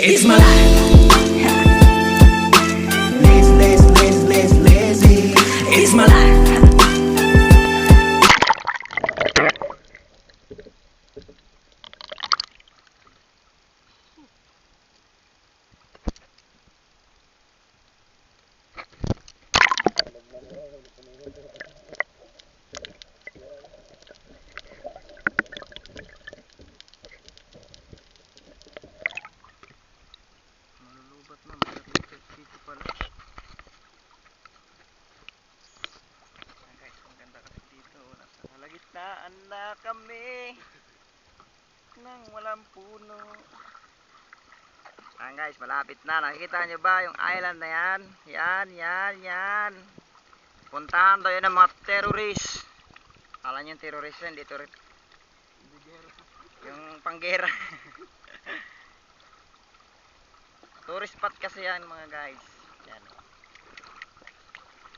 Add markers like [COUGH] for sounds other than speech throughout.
It's my life. Kalagitnaan na kami nang walang puno. Ayan guys, malapit na. Nakikita nyo ba yung island na yan? Yan, yan, yan. Puntahan daw yun ng mga terrorist. Kala nyo yung terrorist yan, hindi terrorist. Yung panggera. [LAUGHS] Tourist spot kasi yan mga guys. Yan.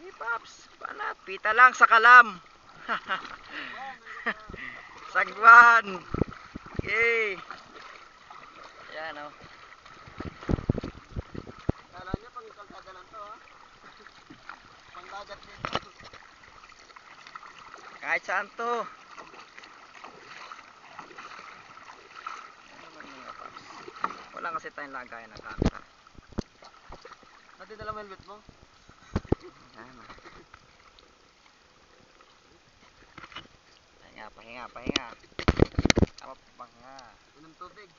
Hey Paps, palapita lang sa kalam. [LAUGHS] Sagwan. Yay. Yan oh. Kala niya pang kalsada to ha. Pang dagat dito. Kahit saan to. Wala kasi tayong lagayan ng camera. Pati dala mo helmet mo? Yan. Pahinga, pahinga. Tama pahinga. Unang tubig.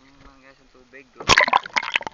Yung mga guys, ang tubig. Oh.